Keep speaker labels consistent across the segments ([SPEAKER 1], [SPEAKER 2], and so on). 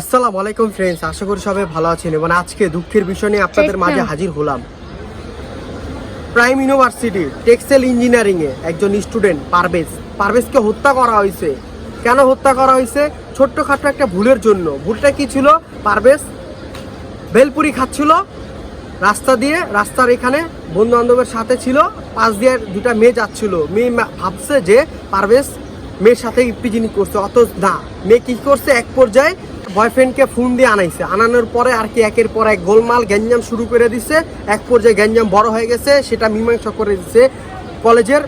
[SPEAKER 1] আসসালামু আলাইকুম ফ্রেন্ডস আশা করি সবাই ভালো আছেন এবং আজকে দুঃখের বিষয় নিয়ে আপনাদের মাঝে হাজির হলাম। প্রাইম ইউনিভার্সিটি টেক্সটাইল ইঞ্জিনিয়ারিং এ একজন স্টুডেন্ট পারভেজ পারভেজকে হত্যা করা হয়েছে। কেন হত্যা করা হয়েছে? ছোট্টখাটো একটা ভুলের জন্য। ভুলটা কি ছিল? পারভেজ বেলপুরি খাচ্ছিল রাস্তা দিয়ে রাস্তার এখানে বন্ধু বান্ধবের সাথে ছিল পাশ দিয়ে দুটা মেয়ে যাচ্ছিল। মেয়ে ভাবছে যে পারভেজ মেয়ের সাথে ইপিজিনি করছে অত না। মেয়ে কি করছে? এক পর্যায়ে বয়ফ্রেন্ডকে ফোন দিয়ে আনাইছে। আনানোর পরে আর কি একের পর এক গোলমাল, গ্যাঞ্জাম শুরু করে দিছে। এক পর্যায়ে গ্যাঞ্জাম বড় হয়ে গেছে, সেটা মীমাংসা করে দিছে কলেজের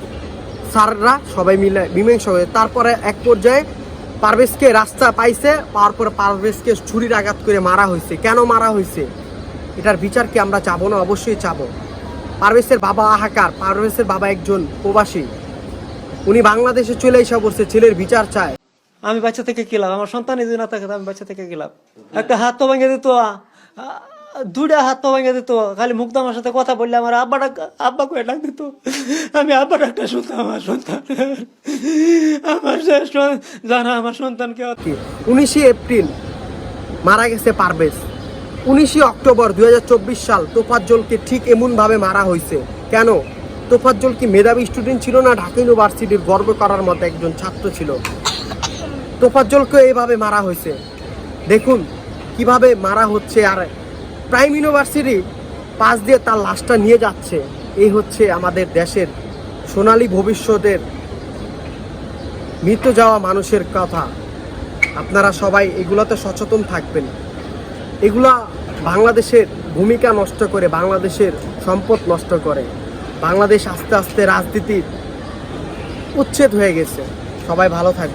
[SPEAKER 1] স্যাররা সবাই মিলে মীমাংসা হয়ে তারপরে এক পর্যায়ে পারভেজকে রাস্তা পাইছে, পাওয়ার পরে পারভেজকে ছুরির আঘাত করে মারা হয়েছে। কেন মারা হয়েছে? এটার বিচার কি আমরা চাবো না? অবশ্যই চাবো। পারভেজের বাবা আহাকার, পারভেজের বাবা একজন প্রবাসী। উনি বাংলাদেশে চলে এসে বলছে ছেলের বিচার চায়।
[SPEAKER 2] আমি বাচ্চা থেকে গেলাম আমার সন্তান যদি না থাকে আমি বাচ্চা থেকে গেলাম একটা হাত তো ভেঙে দিত, আ- হাত তো ভেঙে দিত। খালি মুগ্ধ আমার সাথে কথা বললে আমার আব্বা ডাক, আব্বা করে ডাক দিত। আমি আব্বা ডাকটা শুনতাম, আমার সন্তান। আমার জানা, আমার সন্তানকে
[SPEAKER 1] কি উনিশে এপ্রিল মারা গেছে পারভেজ। উনিশে অক্টোবর দুই হাজার চব্বিশ সাল তোফাজ্জলকে ঠিক এমনভাবে মারা হয়েছে। কেন? তোফাজ্জল কি মেধাবী স্টুডেন্ট ছিল না? ঢাকা ইউনিভার্সিটির গর্ব করার মতো একজন ছাত্র ছিল। তোফাজ্জলকে এইভাবে মারা হয়েছে। দেখুন কীভাবে মারা হচ্ছে আর প্রাইম ইউনিভার্সিটি পাশ দিয়ে তার লাশটা নিয়ে যাচ্ছে। এই হচ্ছে আমাদের দেশের সোনালী ভবিষ্যতের মৃত্যু যাওয়া মানুষের কথা। আপনারা সবাই এগুলোতে সচেতন থাকবেন। এগুলা বাংলাদেশের ভূমিকা নষ্ট করে, বাংলাদেশের সম্পদ নষ্ট করে। বাংলাদেশ আস্তে আস্তে রাজনীতির উচ্ছেদ হয়ে গেছে। সবাই ভালো থাকবে